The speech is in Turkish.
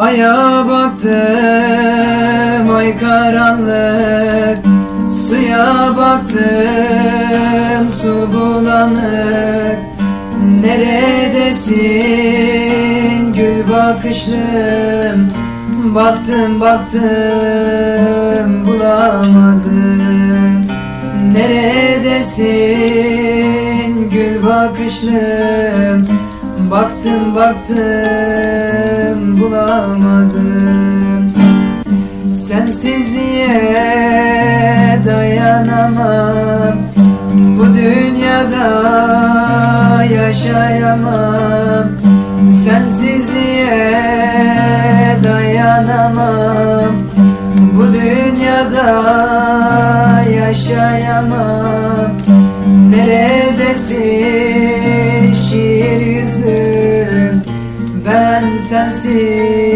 Aya baktım ay karanlık. Suya baktım su bulanık. Neredesin? Gül bakışlım. Baktım baktım bulamadım. Neredesin? Gül bakışlım. Baktım baktım bulamadım. Sensizliğe dayanamam. Bu dünyada yaşayamam. Sensizliğe dayanamam. Bu dünyada yaşayamam. Neredesin Ben sensiz